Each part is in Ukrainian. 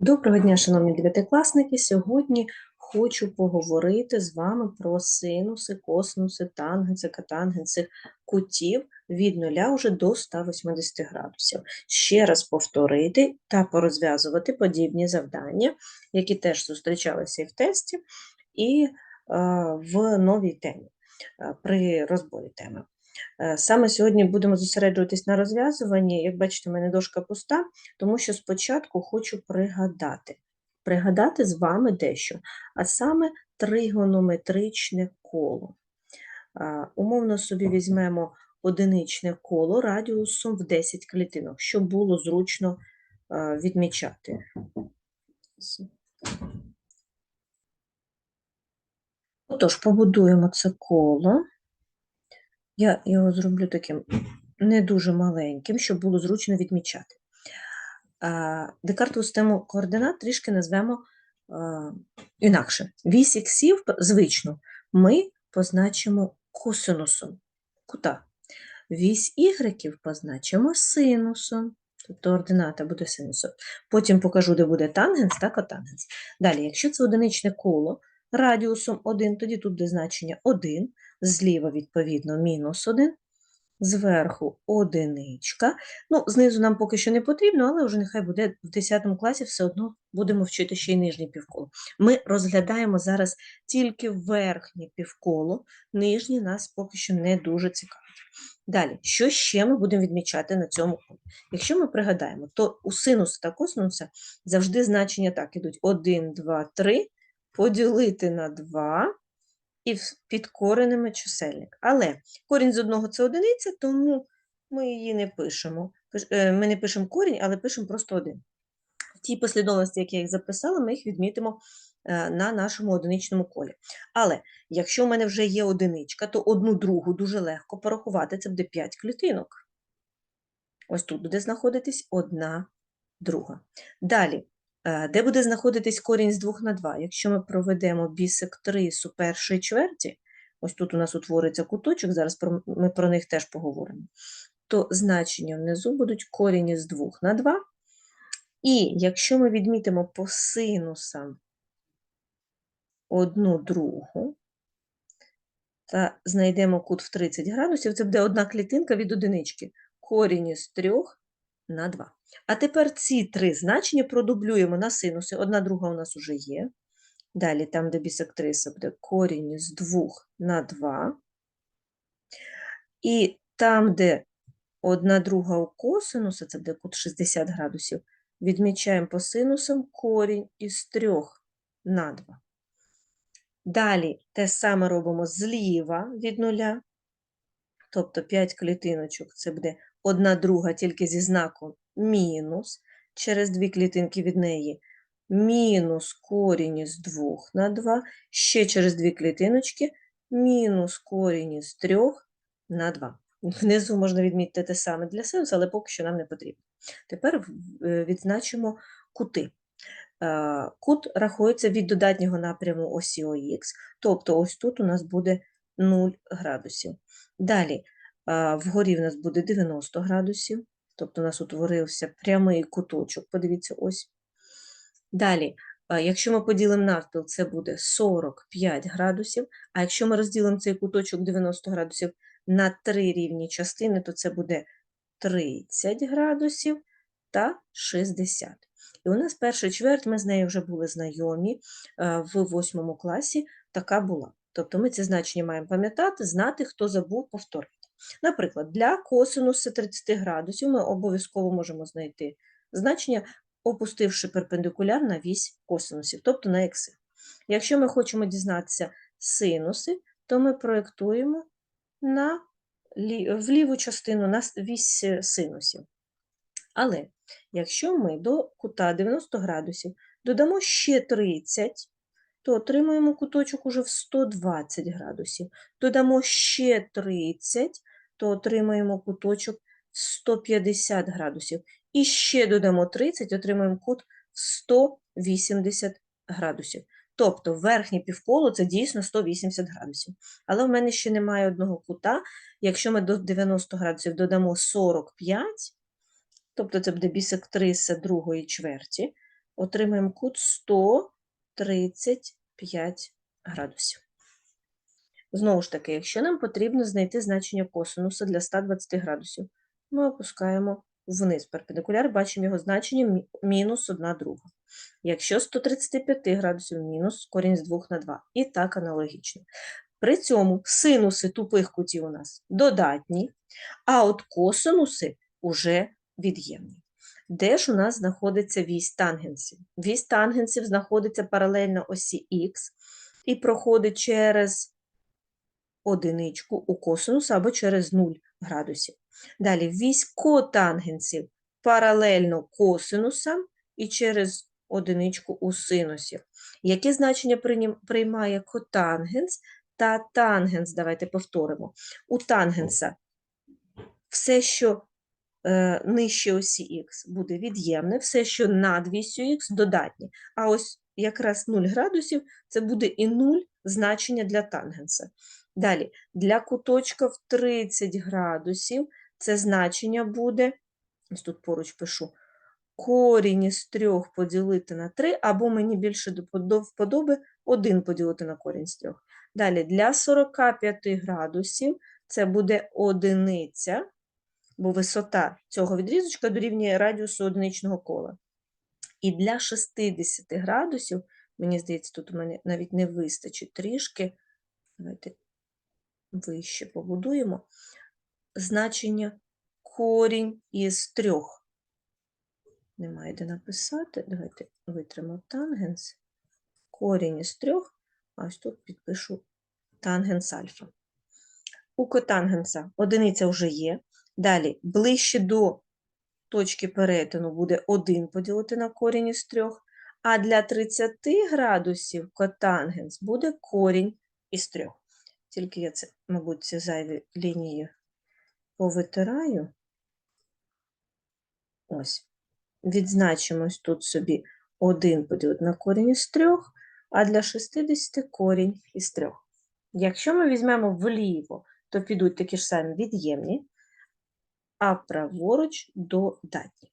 Доброго дня, шановні дев'ятикласники. Сьогодні хочу поговорити з вами про синуси, косинуси, тангенси, катангенси кутів від 0 уже до 180 градусів. Ще раз повторити та порозв'язувати подібні завдання, які теж зустрічалися і в тесті, і е, в новій темі е, при розборі теми. Е, Саме сьогодні будемо зосереджуватись на розв'язуванні. Як бачите, у мене дошка пуста, тому що спочатку хочу пригадати. Пригадати з вами дещо, а саме тригонометричне коло. Умовно собі візьмемо одиничне коло радіусом в 10 клітинок, щоб було зручно відмічати. Отож, побудуємо це коло. Я його зроблю таким не дуже маленьким, щоб було зручно відмічати. Декартову систему координат трішки назвемо інакше. Вісь іксів звично ми позначимо косинусом кута. Вісь ігреків позначимо синусом, тобто ордината буде синусом. Потім покажу, де буде тангенс та котангенс. Далі, якщо це одиничне коло радіусом 1, тоді тут буде значення 1, зліва, відповідно, мінус 1, зверху одиничка. Ну, знизу нам поки що не потрібно, але вже нехай буде в 10 класі все одно будемо вчити ще й нижнє півколо. Ми розглядаємо зараз тільки верхнє півколо, нижнє нас поки що не дуже цікавить. Далі, що ще ми будемо відмічати на цьому колі? Якщо ми пригадаємо, то у синуса та косинуса завжди значення так ідуть 1, 2, 3, поділити на 2 і під коренем чисельник. Але корінь з одного це одиниця, тому ми її не пишемо. Е, Ми не пишемо корінь, але пишемо просто один. В тій послідовності, як я їх записала, ми їх відмітимо е, на нашому одиничному колі. Але якщо в мене вже є одиничка, то одну другу дуже легко порахувати, це буде 5 клітинок. Ось тут буде знаходитись одна друга. Далі, де буде знаходитись корінь з 2 на 2? Якщо ми проведемо бісектрису першої чверті, ось тут у нас утвориться куточок, зараз ми про них теж поговоримо, то значення внизу будуть корінь із 2 на 2. І якщо ми відмітимо по синусам одну другу та знайдемо кут в 30 градусів, це буде одна клітинка від одинички. Корінь із 3 на 2. А тепер ці три значення продублюємо на синуси. Одна друга у нас вже є. Далі, там, де бісектриса, буде корінь із 2 на 2. І там, де одна друга у косинуса, це буде кут 60 градусів, відмічаємо по синусам корінь із 3 на 2. Далі те саме робимо зліва від нуля, тобто 5 клітиночок, це буде одна друга тільки зі знаком мінус, через дві клітинки від неї мінус корінь із 2 на 2, ще через дві клітиночки мінус корінь із 3 на 2. Внизу можна відмітити те саме для синуса, але поки що нам не потрібно. Тепер е, відзначимо кути. Е, Кут рахується від додатнього напряму осі ОХ, тобто ось тут у нас буде 0 градусів. Далі вгорі в нас буде 90 градусів, тобто у нас утворився прямий куточок, подивіться, ось. Далі, якщо ми поділимо навпіл, це буде 45 градусів, а якщо ми розділимо цей куточок 90 градусів на три рівні частини, то це буде 30 градусів та 60. І у нас перша чверть, ми з нею вже були знайомі в восьмому класі, така була. Тобто ми ці значення маємо пам'ятати, знати, хто забув повторити. Наприклад, для косинуса 30 градусів ми обов'язково можемо знайти значення, опустивши перпендикуляр на вісь косинусів, тобто на ікси. Якщо ми хочемо дізнатися синуси, то ми проєктуємо на в ліву частину на вісь синусів. Але якщо ми до кута 90 градусів додамо ще 30, то отримуємо куточок уже в 120 градусів. Додамо ще 30, то отримаємо куточок 150 градусів. І ще додамо 30, отримаємо кут в 180 градусів. Тобто верхнє півколо це дійсно 180 градусів. Але в мене ще немає одного кута. Якщо ми до 90 градусів додамо 45, тобто це буде бісектриса другої чверті, отримаємо кут 135 градусів. Знову ж таки, якщо нам потрібно знайти значення косинуса для 120 градусів, ми опускаємо вниз перпендикуляр, бачимо його значення мінус 1 друга. Якщо 135 градусів мінус корінь з 2 на 2. І так аналогічно. При цьому синуси тупих кутів у нас додатні, а от косинуси уже від'ємні. Де ж у нас знаходиться вісь тангенсів? Вісь тангенсів знаходиться паралельно осі х і проходить через одиничку у косинуса або через 0 градусів. Далі вісь котангенсів паралельно косинусам і через одиничку у синусів. Яке значення приймає котангенс та тангенс? Давайте повторимо. У тангенса все, що е, нижче осі х, буде від'ємне, все, що над вісю х, додатнє. А ось якраз 0 градусів це буде і 0 значення для тангенса. Далі, для куточка в 30 градусів це значення буде, ось тут поруч пишу, корінь із 3 поділити на 3, або мені більше до подо- вподоби 1 поділити на корінь з 3. Далі, для 45 градусів це буде одиниця, бо висота цього відрізочка дорівнює радіусу одиничного кола. І для 60 градусів, мені здається, тут у мене навіть не вистачить трішки, давайте вище побудуємо, значення корінь із трьох. Немає де написати. Давайте витримо тангенс. Корінь із трьох, а ось тут підпишу тангенс альфа. У котангенса одиниця вже є. Далі, ближче до точки перетину буде 1 поділити на корінь із 3, а для 30 градусів котангенс буде корінь із 3. Тільки я це, мабуть, ці зайві лінії повитираю. Ось. Відзначимо тут собі 1 поділити на корінь із 3, а для 60 корінь із 3. Якщо ми візьмемо вліво, то підуть такі ж самі від'ємні, а праворуч додатні.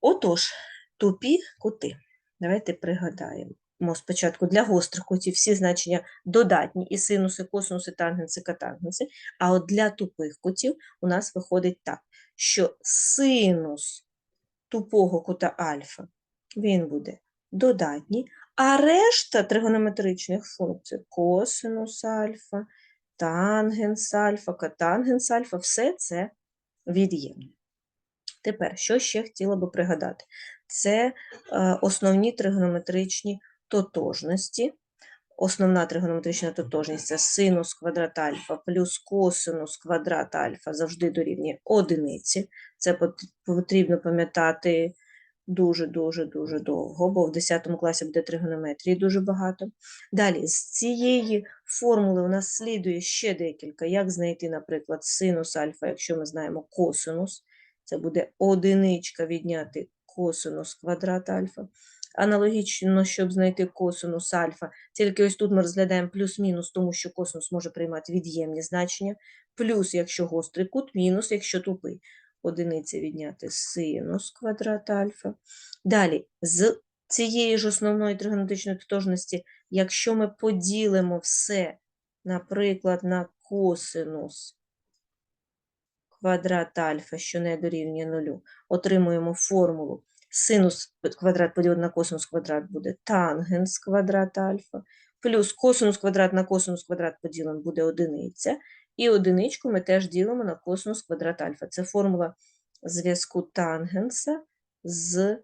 Отож, тупі кути. Давайте пригадаємо. Спочатку для гострих кутів всі значення додатні, і синуси, косинуси, тангенси, котангенси. А от для тупих кутів у нас виходить так, що синус тупого кута альфа, він буде додатній, а решта тригонометричних функцій косинус альфа, тангенс альфа, котангенс альфа, все це від'ємне. Тепер, що ще хотіла би пригадати? Це е, основні тригонометричні тотожності. Основна тригонометрична тотожність це синус квадрат альфа плюс косинус квадрат альфа завжди дорівнює одиниці. Це потрібно пам'ятати дуже-дуже-дуже довго, бо в 10 класі буде тригонометрії дуже багато. Далі, з цієї формули у нас слідує ще декілька. Як знайти, наприклад, синус альфа, якщо ми знаємо косинус. Це буде одиничка відняти косинус квадрат альфа. Аналогічно, щоб знайти косинус альфа, тільки ось тут ми розглядаємо плюс-мінус, тому що косинус може приймати від'ємні значення. Плюс, якщо гострий кут, мінус, якщо тупий. Одиниця відняти синус квадрат альфа. Далі, з цієї ж основної тригонометричної тотожності, якщо ми поділимо все, наприклад, на косинус квадрат альфа, що не дорівнює нулю, отримуємо формулу синус квадрат поділити на косинус квадрат буде тангенс квадрат альфа, плюс косинус квадрат на косинус квадрат поділимо буде одиниця, і одиничку ми теж ділимо на косинус квадрат альфа. Це формула зв'язку тангенса з,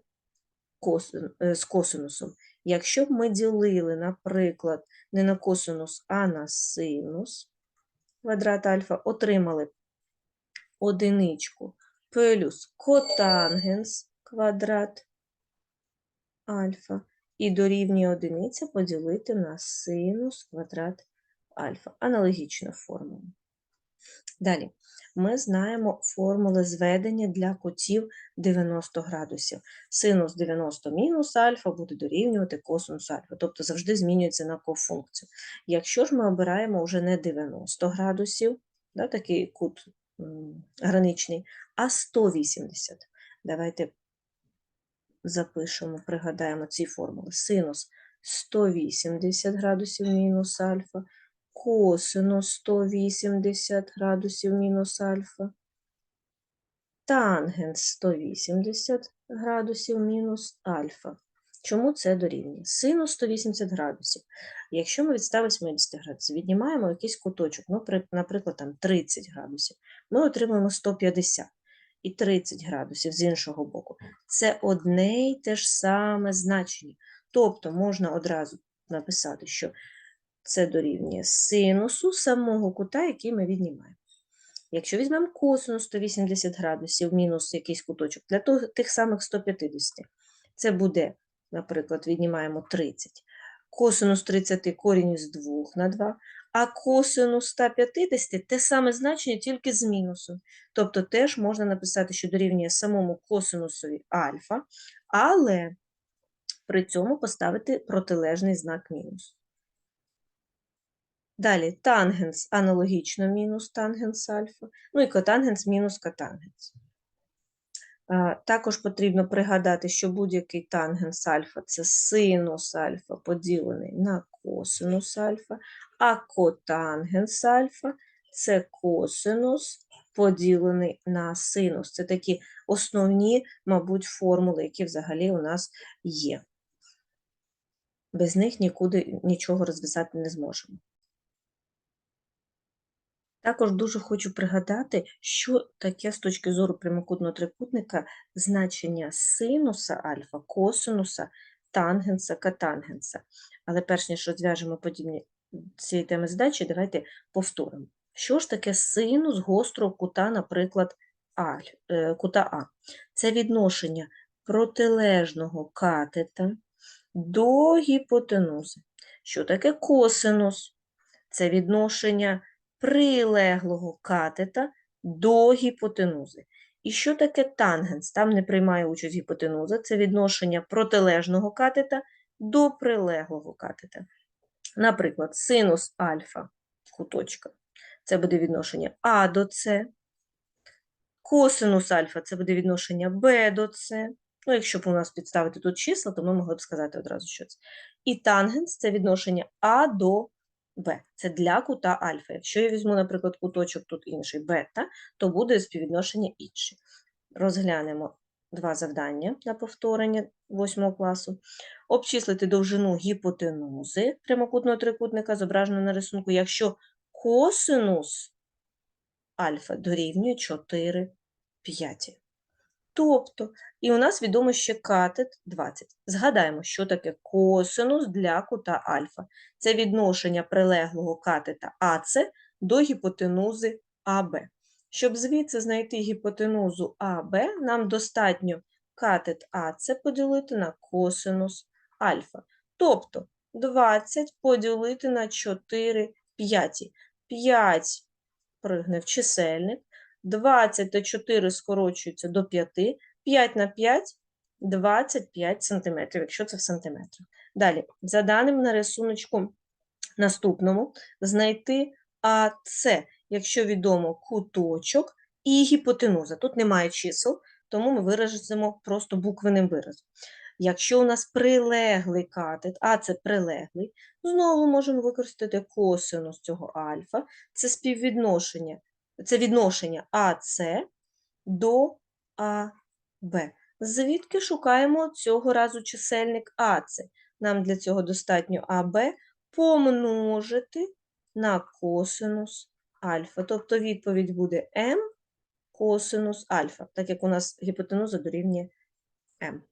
з косинусом. Якщо б ми ділили, наприклад, не на косинус, а на синус квадрат альфа, отримали одиничку плюс котангенс квадрат альфа і дорівнює одиниця поділити на синус квадрат альфа. Аналогічна формула. Далі, ми знаємо формули зведення для кутів 90 градусів. Синус 90 мінус альфа буде дорівнювати косинус альфа, тобто завжди змінюється на кофункцію. Якщо ж ми обираємо вже не 90 градусів, да, такий кут граничний, а 180. Давайте запишемо, пригадаємо ці формули. Синус 180 градусів мінус альфа, косинус 180 градусів мінус альфа, тангенс 180 градусів мінус альфа. Чому це дорівнює? Синус 180 градусів. Якщо ми від 180 градусів віднімаємо якийсь куточок, ну, наприклад, там 30 градусів, ми отримаємо 150 і 30 градусів з іншого боку. Це одне й те ж саме значення. Тобто можна одразу написати, що це дорівнює синусу самого кута, який ми віднімаємо. Якщо візьмемо косинус 180 градусів мінус якийсь куточок для тих самих 150, це буде, наприклад, віднімаємо 30. Косинус 30 корінь із 2 на 2, а косинус 150 те саме значення, тільки з мінусом. Тобто теж можна написати, що дорівнює самому косинусові альфа, але при цьому поставити протилежний знак мінус. Далі тангенс аналогічно мінус тангенс альфа, ну і котангенс мінус котангенс. Також потрібно пригадати, що будь-який тангенс альфа – це синус альфа поділений на косинус альфа, а котангенс альфа – це косинус поділений на синус. Це такі основні, мабуть, формули, які взагалі у нас є. Без них нікуди нічого розв'язати не зможемо. Також дуже хочу пригадати, що таке з точки зору прямокутного трикутника значення синуса альфа, косинуса, тангенса, котангенса. Але перш ніж розв'яжемо подібні цієї теми задачі, давайте повторимо. Що ж таке синус гострого кута, наприклад, А, е, кута А? Це відношення протилежного катета до гіпотенузи. Що таке косинус? Це відношення прилеглого катета до гіпотенузи. І що таке тангенс? Там не приймає участь гіпотенуза, це відношення протилежного катета до прилеглого катета. Наприклад, синус альфа куточка це буде відношення А до С, косинус альфа це буде відношення Б до С. Ну, якщо б у нас підставити тут числа, то ми могли б сказати одразу, що це. І тангенс це відношення А до Б. Це для кута альфа. Якщо я візьму, наприклад, куточок тут інший бета, то буде співвідношення інше. Розглянемо два завдання на повторення 8 класу. Обчислити довжину гіпотенузи прямокутного трикутника, зображено на рисунку, якщо косинус альфа дорівнює 4 п'яті. Тобто, і у нас відомо ще катет 20. Згадаємо, що таке косинус для кута альфа. Це відношення прилеглого катета АЦ до гіпотенузи АБ. Щоб звідси знайти гіпотенузу АБ, нам достатньо катет АЦ поділити на косинус альфа. Тобто 20 поділити на 4 п'яті. 5 пригне в чисельник, 20 та 4 скорочуються до 5, 5 на 5 – 25 см, якщо це в сантиметрах. Далі, за даним на рисуночку наступному, знайти АЦ, якщо відомо куточок і гіпотенуза. Тут немає чисел, тому ми виразимо просто буквеним виразом. Якщо у нас прилеглий катет, а це прилеглий, знову можемо використати косинус цього альфа, це співвідношення це відношення АС до АБ. Звідки шукаємо цього разу чисельник АС? Нам для цього достатньо АБ помножити на косинус альфа. Тобто відповідь буде М косинус альфа, так як у нас гіпотенуза дорівнює М.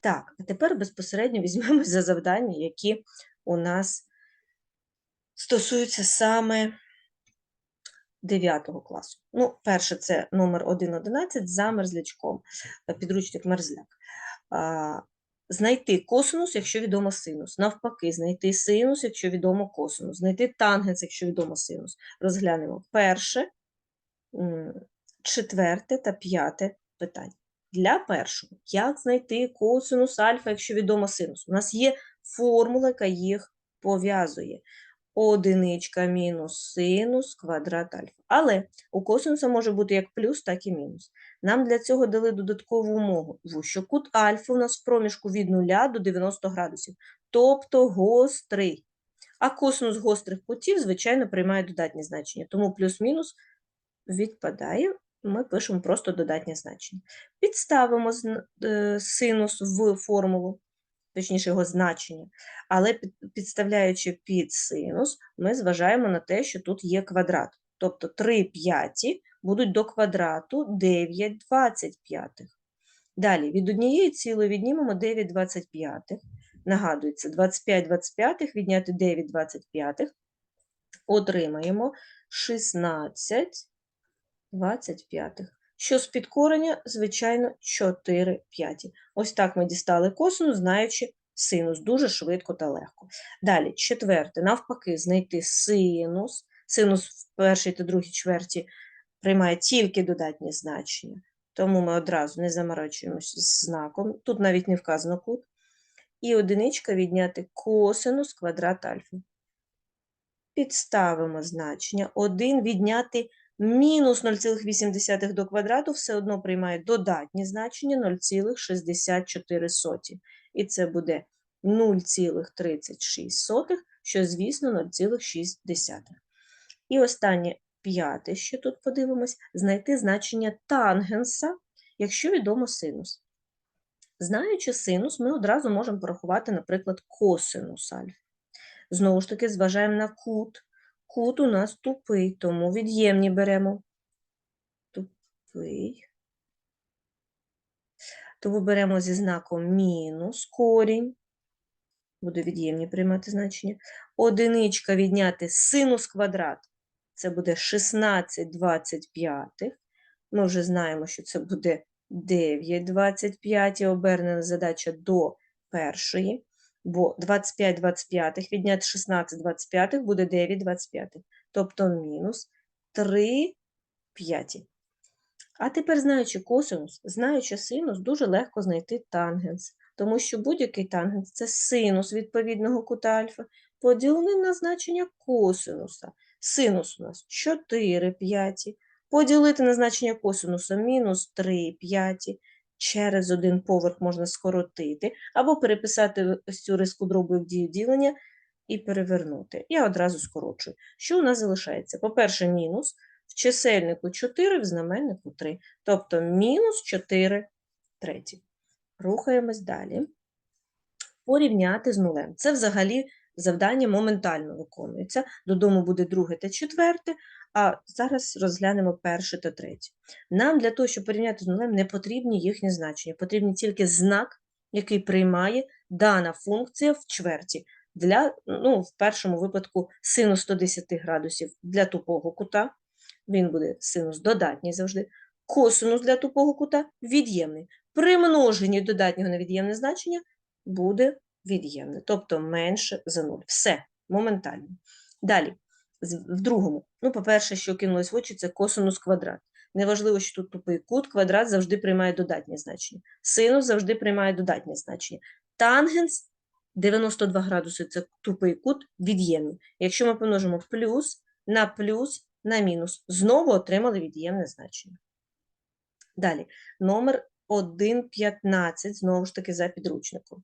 Так, а тепер безпосередньо візьмемось за завдання, які у нас стосуються саме 9 класу. Ну, перше, це номер 1.11 за мерзлячком, е, підручник мерзляк. Знайти косинус, якщо відомо синус. Навпаки, знайти синус, якщо відомо косинус. Знайти тангенс, якщо відомо синус. Розглянемо перше, четверте та п'яте питання. Для першого, як знайти косинус альфа, якщо відомо синус? У нас є формула, яка їх пов'язує одиничка мінус синус квадрат альфа. Але у косинуса може бути як плюс, так і мінус. Нам для цього дали додаткову умову, що кут альфа у нас в проміжку від 0 до 90 градусів, тобто гострий. А косинус гострих кутів, звичайно, приймає додатні значення, тому плюс-мінус відпадає, ми пишемо просто додатнє значення. Підставимо е, синус в формулу, точніше його значення, але підставляючи під синус, ми зважаємо на те, що тут є квадрат. Тобто 3 п'яті будуть до квадрату 9 25. Далі, від однієї цілої віднімемо 9 25. Нагадується, 25 25 відняти 9 25. Отримаємо 16 25. Що з підкорення? Звичайно, 4 п'яті. Ось так ми дістали косинус, знаючи синус. Дуже швидко та легко. Далі, четверте, навпаки, знайти синус. Синус в першій та другій чверті приймає тільки додатні значення. Тому ми одразу не заморачуємося з знаком. Тут навіть не вказано кут. І одиничка відняти косинус квадрат альфа. Підставимо значення. 1 відняти мінус 0,8 до квадрату все одно приймає додатні значення 0,64. І це буде 0,36, що, звісно, 0,6. І останнє п'яте, що тут подивимось, знайти значення тангенса, якщо відомо синус. Знаючи синус, ми одразу можемо порахувати, наприклад, косинус альфа. Знову ж таки, зважаємо на кут. Кут у нас тупий, тому від'ємні беремо. Тупий. Тому беремо зі знаком мінус корінь. Буде від'ємні приймати значення. Одиничка відняти синус квадрат. Це буде 16 25. Ми вже знаємо, що це буде 9 25. Обернена задача до першої. Бо 25 25 відняти 16 25 буде 9 25. Тобто мінус 3 п'яті. А тепер, знаючи косинус, знаючи синус, дуже легко знайти тангенс, тому що будь-який тангенс – це синус відповідного кута альфа, поділений на значення косинуса. Синус у нас 4 п'яті, поділити на значення косинуса мінус 3 п'яті, через один поверх можна скоротити, або переписати ось цю риску дробу як дію ділення і перевернути. Я одразу скорочую. Що у нас залишається? По-перше, мінус в чисельнику 4, в знаменнику 3. Тобто мінус 4 треті. Рухаємось далі. Порівняти з нулем. Це взагалі завдання моментально виконується. Додому буде друге та четверте, а зараз розглянемо перше та третє. Нам для того, щоб порівняти з нулем, не потрібні їхні значення. Потрібен тільки знак, який приймає дана функція в чверті. Для, ну, в першому випадку синус 110 градусів для тупого кута, він буде синус додатній завжди, косинус для тупого кута від'ємний. При множенні додатнього на від'ємне значення буде від'ємне, тобто менше за 0. Все, моментально. Далі, в другому, ну, по-перше, що кинулось в очі, це косинус квадрат. Неважливо, що тут тупий кут, квадрат завжди приймає додатнє значення. Синус завжди приймає додатнє значення. Тангенс 92 градуси це тупий кут від'ємний. Якщо ми помножимо плюс на плюс на мінус, знову отримали від'ємне значення. Далі, номер 1,15, знову ж таки за підручником.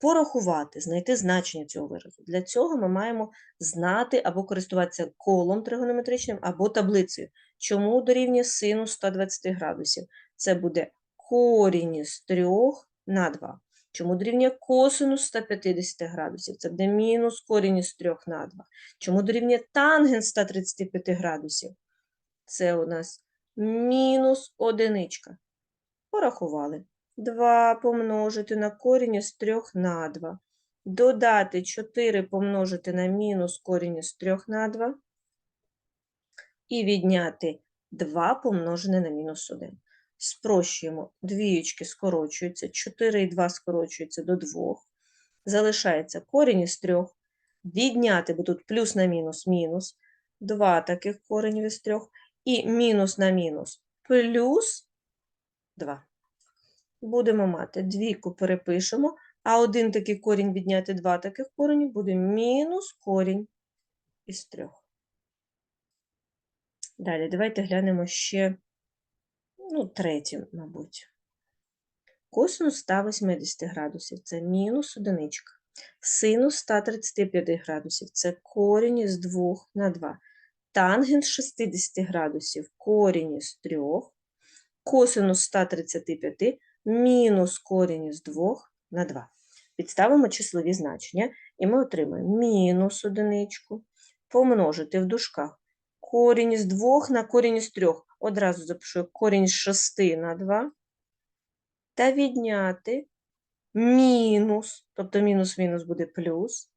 Порахувати, знайти значення цього виразу. Для цього ми маємо знати або користуватися колом тригонометричним, або таблицею. Чому дорівнює синус 120 градусів? Це буде корінь із 3 на 2. Чому дорівнює косинус 150 градусів? Це буде мінус корінь із 3 на 2. Чому дорівнює тангенс 135 градусів? Це у нас мінус одиничка. Порахували. 2 помножити на корінь із 3 на 2. Додати 4 помножити на мінус корінь із 3 на 2. І відняти 2 помножене на мінус 1. Спрощуємо. Двієчки скорочуються. 4 і 2 скорочуються до 2. Залишається корінь із 3. Відняти, бо тут плюс на мінус мінус. 2 таких коренів із 3. І мінус на мінус плюс 2 будемо мати двійку перепишемо, а один такий корінь відняти два таких корені буде мінус корінь із трьох. Далі, давайте глянемо ще ну, третім, мабуть. Косинус 180 градусів це мінус одиничка. Синус 135 градусів це корінь із 2 на 2. Тангенс 60 градусів корінь із 3. Косинус 135 мінус корінь із 2 на 2. Підставимо числові значення, і ми отримаємо мінус одиничку помножити в дужках корінь із 2 на корінь із 3. Одразу запишу корінь з 6 на 2. Та відняти мінус, тобто мінус-мінус буде плюс,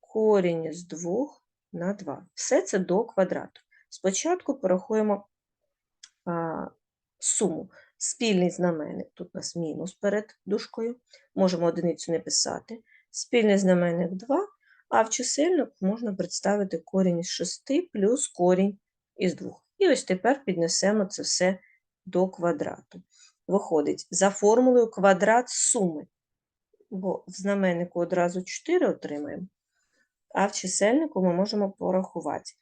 корінь із 2 на 2. Все це до квадрату. Спочатку порахуємо а, суму. Спільний знаменник, тут у нас мінус перед дужкою, можемо одиницю не писати. Спільний знаменник 2, а в чисельник можна представити корінь із 6 плюс корінь із 2. І ось тепер піднесемо це все до квадрату. Виходить, за формулою квадрат суми, бо в знаменнику одразу 4 отримаємо, а в чисельнику ми можемо порахувати.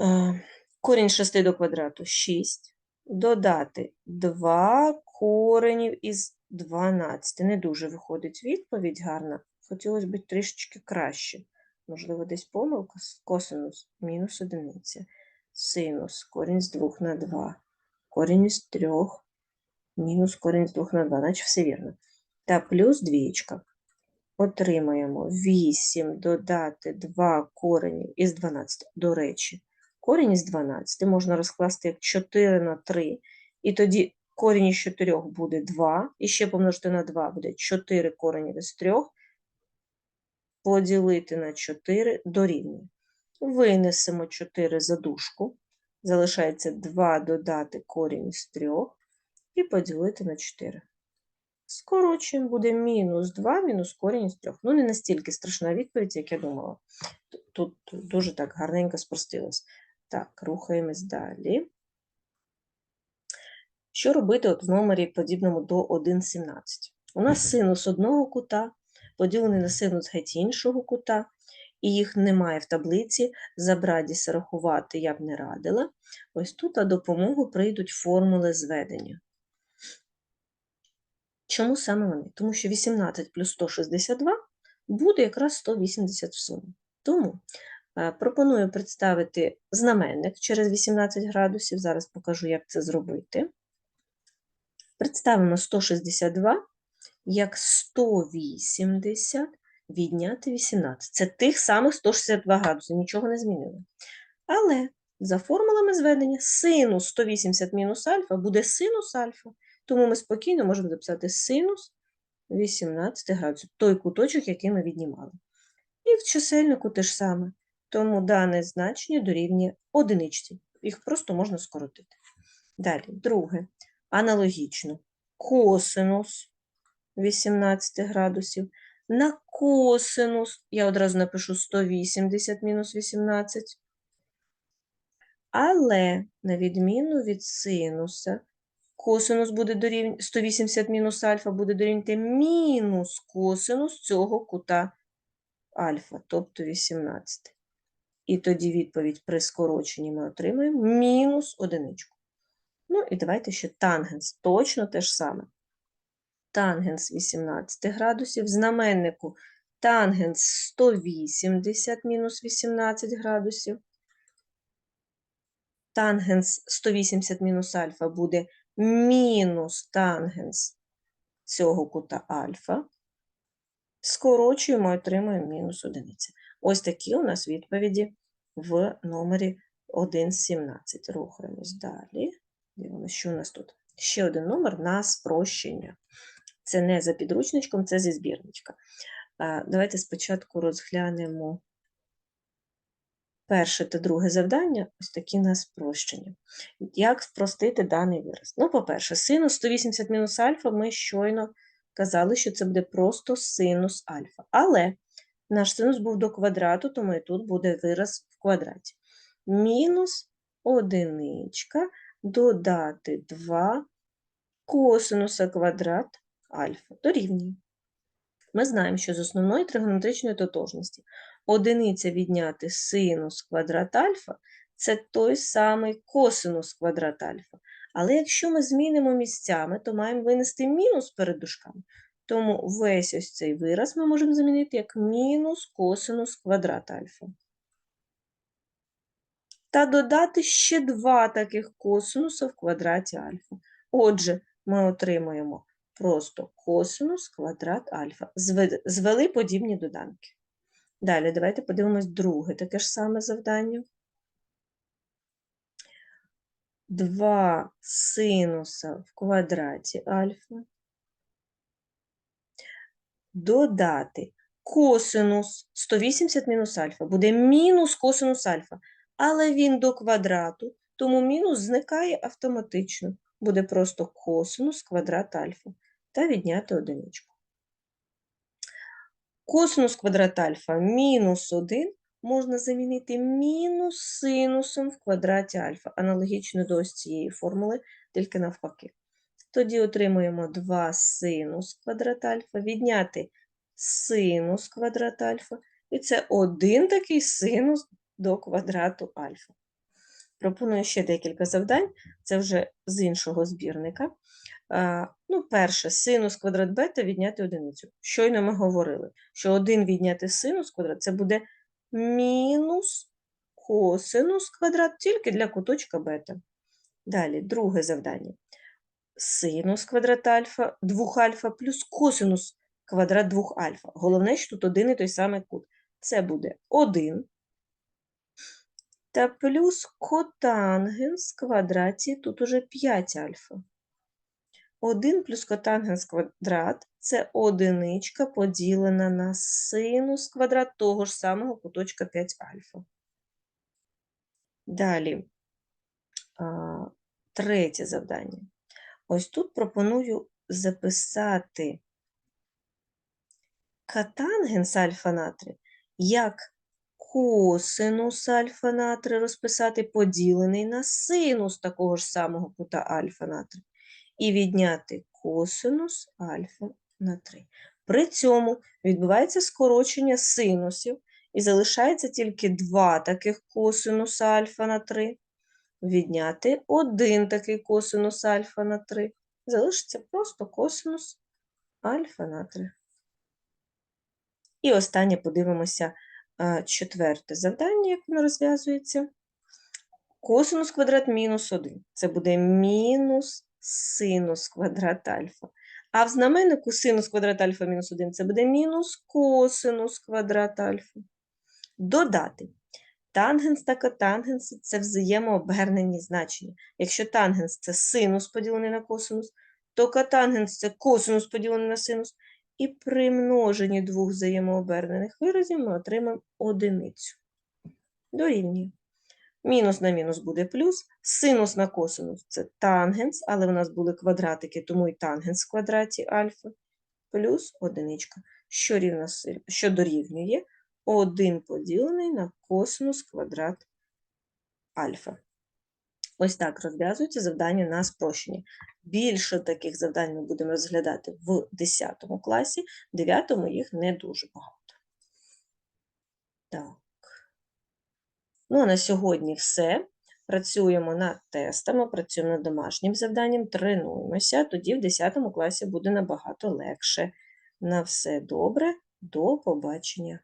Е, Корінь 6 до квадрату 6, додати 2 коренів із 12. Не дуже виходить відповідь гарна. Хотілося б трішечки краще. Можливо, десь помилка. Косинус мінус одиниця. Синус корінь з 2 на 2. Корінь із 3 мінус корінь з 2 на 2, наче все вірно. Та плюс двієчка. Отримаємо 8 додати 2 коренів із 12. До речі, корінь із 12 можна розкласти як 4 на 3, і тоді корінь із 4 буде 2, і ще помножити на 2 буде 4 коренів із 3, поділити на 4 дорівнює. Винесемо 4 за дужку, залишається 2 додати корінь із 3 і поділити на 4. Скорочуємо, буде мінус 2, мінус корінь з 3. Ну, не настільки страшна відповідь, як я думала. Тут дуже так гарненько спростилось. Так, рухаємось далі. Що робити от в номері подібному до 1,17? У нас синус одного кута, поділений на синус геть іншого кута, і їх немає в таблиці. За брадіса рахувати я б не радила. Ось тут на допомогу прийдуть формули зведення. Чому саме вони? Тому що 18 плюс 162 буде якраз 180 в сумі. Тому пропоную представити знаменник через 18 градусів. Зараз покажу, як це зробити. Представимо 162 як 180 відняти 18. Це тих самих 162 градуси, нічого не змінили. Але за формулами зведення синус 180 мінус альфа буде синус альфа. Тому ми спокійно можемо записати синус 18 градусів, той куточок, який ми віднімали. І в чисельнику те ж саме. Тому дане значення дорівнює одиничці. Їх просто можна скоротити. Далі, друге, аналогічно, косинус 18 градусів. На косинус я одразу напишу 180 мінус 18. Але, на відміну від синуса, косинус буде дорівнювати 180 мінус альфа буде дорівнювати мінус косинус цього кута альфа, тобто 18. І тоді відповідь при скороченні ми отримаємо мінус одиничку. Ну і давайте ще тангенс. Точно те ж саме. Тангенс 18 градусів, знаменнику тангенс 180 мінус 18 градусів. Тангенс 180 мінус альфа буде мінус тангенс цього кута альфа. Скорочуємо, отримуємо мінус одиниця. Ось такі у нас відповіді в номері 1,17. Рухаємось далі. Дивимося, що у нас тут. Ще один номер на спрощення. Це не за підручничком, це зі збірничка. Давайте спочатку розглянемо перше та друге завдання, ось такі на спрощення. Як спростити даний вираз? Ну, по-перше, синус 180 мінус альфа, ми щойно казали, що це буде просто синус альфа. Але наш синус був до квадрату, тому і тут буде вираз в квадраті. Мінус одиничка додати 2 косинуса квадрат альфа дорівнює. Ми знаємо, що з основної тригонометричної тотожності одиниця відняти синус квадрат альфа це той самий косинус квадрат альфа. Але якщо ми змінимо місцями, то маємо винести мінус перед дужками. Тому весь ось цей вираз ми можемо замінити як мінус косинус квадрат альфа. Та додати ще два таких косинуса в квадраті альфа. Отже, ми отримуємо просто косинус квадрат альфа. Звели подібні доданки. Далі, давайте подивимось друге таке ж саме завдання. 2 синуса в квадраті альфа. Додати косинус 180 мінус альфа. Буде мінус косинус альфа. Але він до квадрату, тому мінус зникає автоматично. Буде просто косинус квадрат альфа. Та відняти одиничку. Косинус квадрат альфа мінус 1 можна замінити мінус синусом в квадраті альфа, аналогічно до ось цієї формули, тільки навпаки. Тоді отримуємо 2 синус квадрат альфа, відняти синус квадрат альфа, і це один такий синус до квадрату альфа. Пропоную ще декілька завдань, це вже з іншого збірника. Ну, перше, синус квадрат бета відняти одиницю. Щойно ми говорили, що 1 відняти синус квадрат це буде мінус косинус квадрат тільки для куточка бета. Далі, друге завдання. Синус квадрат альфа, 2 альфа плюс косинус квадрат 2 альфа. Головне, що тут один і той самий кут. Це буде 1 та плюс котангенс квадраті, тут уже 5 альфа. 1 плюс котангенс квадрат – це одиничка поділена на синус квадрат того ж самого куточка 5 альфа. Далі, третє завдання. Ось тут пропоную записати катангенс альфа натрію як косинус альфа натрію розписати поділений на синус такого ж самого кута альфа натрію і відняти косинус альфа на 3. При цьому відбувається скорочення синусів і залишається тільки два таких косинуса альфа на 3. Відняти один такий косинус альфа на 3. Залишиться просто косинус альфа на 3. І останнє подивимося четверте завдання, як воно розв'язується. Косинус квадрат мінус 1. Це буде мінус синус квадрат альфа. А в знаменнику синус квадрат альфа мінус 1 це буде мінус косинус квадрат альфа. Додати. Тангенс та котангенс – це взаємообернені значення. Якщо тангенс – це синус поділений на косинус, то котангенс – це косинус поділений на синус. І при множенні двох взаємообернених виразів ми отримаємо одиницю. Дорівнює. Мінус на мінус буде плюс, синус на косинус – це тангенс, але в нас були квадратики, тому і тангенс в квадраті альфа, плюс одиничка, що, рівна, що дорівнює 1 поділений на косинус квадрат альфа. Ось так розв'язується завдання на спрощення. Більше таких завдань ми будемо розглядати в 10 класі, в 9 їх не дуже багато. Так. Ну, а на сьогодні все. Працюємо над тестами, працюємо над домашнім завданням, тренуємося, тоді в 10 класі буде набагато легше. На все добре, до побачення.